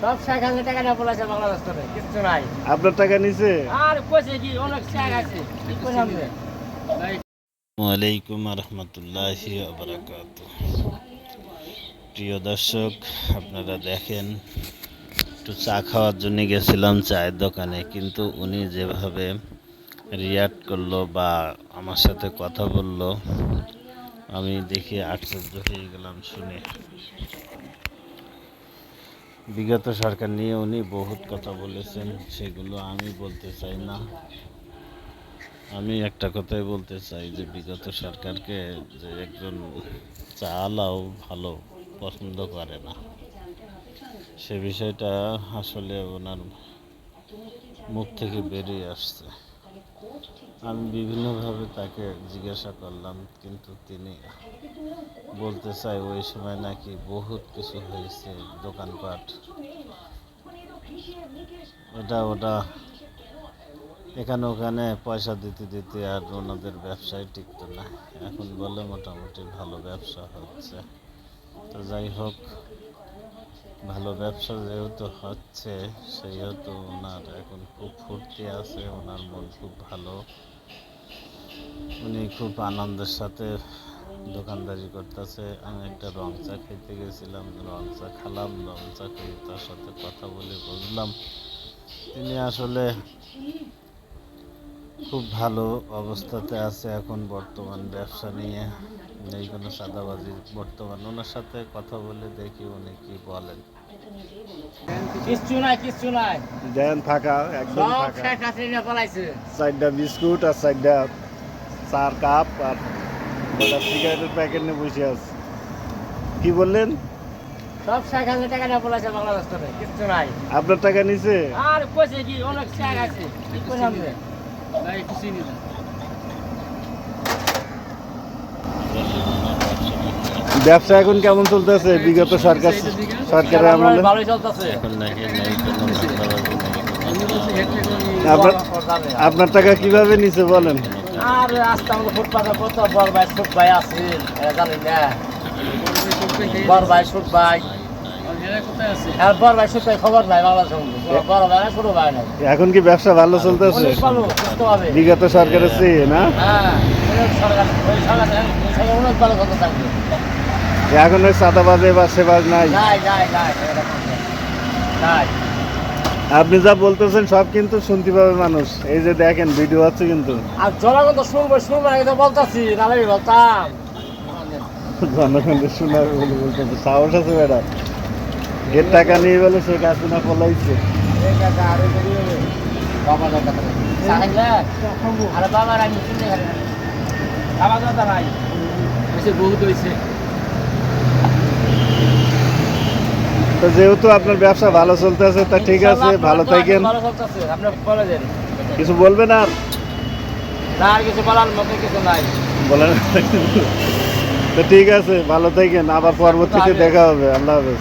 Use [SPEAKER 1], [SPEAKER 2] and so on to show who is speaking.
[SPEAKER 1] সব ষাট হাজার টাকা নিয়ে বলেছে বাংলাদেশ থেকে কিচ্ছু নাই।
[SPEAKER 2] আপনার টাকা নিছে?
[SPEAKER 1] আর কইছে কি অনেক ষাট আছে। কি করলাম রে
[SPEAKER 3] ওয়ালাইকুম আবরাকাত প্রিয় দর্শক আপনারা দেখেন একটু চা খাওয়ার জন্য গেছিলাম চায়ের দোকানে কিন্তু উনি যেভাবে রিয়াক্ট করল বা আমার সাথে কথা বলল আমি দেখি আশ্চর্য হয়ে গেলাম শুনে। বিগত সরকার নিয়ে উনি বহুত কথা বলেছেন, সেগুলো আমি বলতে চাই না। আমি একটা কথাই বলতে চাই যে, বিগত সরকারকে যে একজন চালাও, ভালো, পছন্দ করে না, সে বিষয়টা আসলে ওনার মুখ থেকে বেরিয়ে আসছে। আমি বিভিন্নভাবে তাকে জিজ্ঞাসা করলাম, কিন্তু তিনি বলতে চাই ওই সময় নাকি বহুত কিছু হয়েছে দোকানপাট। এটা ওটা এখানে ওখানে পয়সা দিতে দিতে আর ওনাদের ব্যবসায় টিকতো না। এখন বলে মোটামুটি ভালো ব্যবসা হচ্ছে। তো যাই হোক, ভালো ব্যবসা যেহেতু হচ্ছে, সেহেতু ওনার এখন খুব ফুর্তি আছে, ওনার মন খুব ভালো। উনি খুব আনন্দের সাথে দোকানদারি করতেছে। আমি একটা রং চা খেতে গেছিলাম, রং চা খেলাম, রং চা খেয়ে তার সাথে কথা বলে বুঝলাম তিনি আসলে খুব ভালো অবস্থাতে আছে এখন বর্তমান ব্যবসা নিয়ে। নেই কোনো সাদাবাজি বর্তমান। ওনার সাথে কথা বলে দেখি উনি কি বলেন।
[SPEAKER 1] কিচ্ছু নাই কিচ্ছু নাই।
[SPEAKER 2] দেন ফাঁকা একদম
[SPEAKER 1] সব
[SPEAKER 2] ফাঁকা
[SPEAKER 1] ষাট হাজার নিয়ে
[SPEAKER 2] চারটা বিস্কুট আর চারটা চার কাপ আর কটা সিগারেটের প্যাকেট নিয়ে বসে আছে। কি বললেন?
[SPEAKER 1] সব ষাট হাজার টাকা নিয়ে বলেছে বাংলাদেশ থেকে কিচ্ছু নাই।
[SPEAKER 2] আপনার টাকা নিছে?
[SPEAKER 1] আর কইছে কি অনেক ষাট আছে। কি করলাম রে কিছুই নিলাম
[SPEAKER 2] ব্যবসা এখন কেমন চলতেছে? বিগত সরকার সরকারের আমলে?
[SPEAKER 1] ভালোই চলতেছে।
[SPEAKER 3] এখন নাকি নেই কোনো সাদাবাজি নেই কোনো
[SPEAKER 2] আপনার আপনার টাকা কীভাবে নিছে বলেন?
[SPEAKER 1] আর আস্তে আমাদের ফুটপাতে কত বড় ভাই ছোট ভাই আছে জানেন না। বড় ভাই ছোট ভাই।
[SPEAKER 2] এখন কি ব্যবসা ভালো চলতেছে? বিগত সরকারের চেয়ে না? এখন ওই সাদাবাজে বা সেবাজ নাই। আপনি যা বলতেছেন সব কিন্তু শুনতে পাবে মানুষ। এই যে দেখেন ভিডিও আছে কিন্তু।
[SPEAKER 1] আর জনগণ শুনব না বলতাম
[SPEAKER 2] বলে টাকা নিয়ে বলে, সে
[SPEAKER 1] আমি বাবা দাদা নাই। হয়েছে বহুত হয়েছে।
[SPEAKER 2] তো যেহেতু আপনার ব্যবসা ভালো চলতেছে তা ঠিক আছে ভালো থাকেন। কিছু বলবেন আর?
[SPEAKER 1] না আর কিছু বলার মতো কিছু নাই।
[SPEAKER 2] তো ঠিক আছে ভালো থাকেন আবার পরবর্তীতে দেখা হবে আল্লাহ হাফেজ।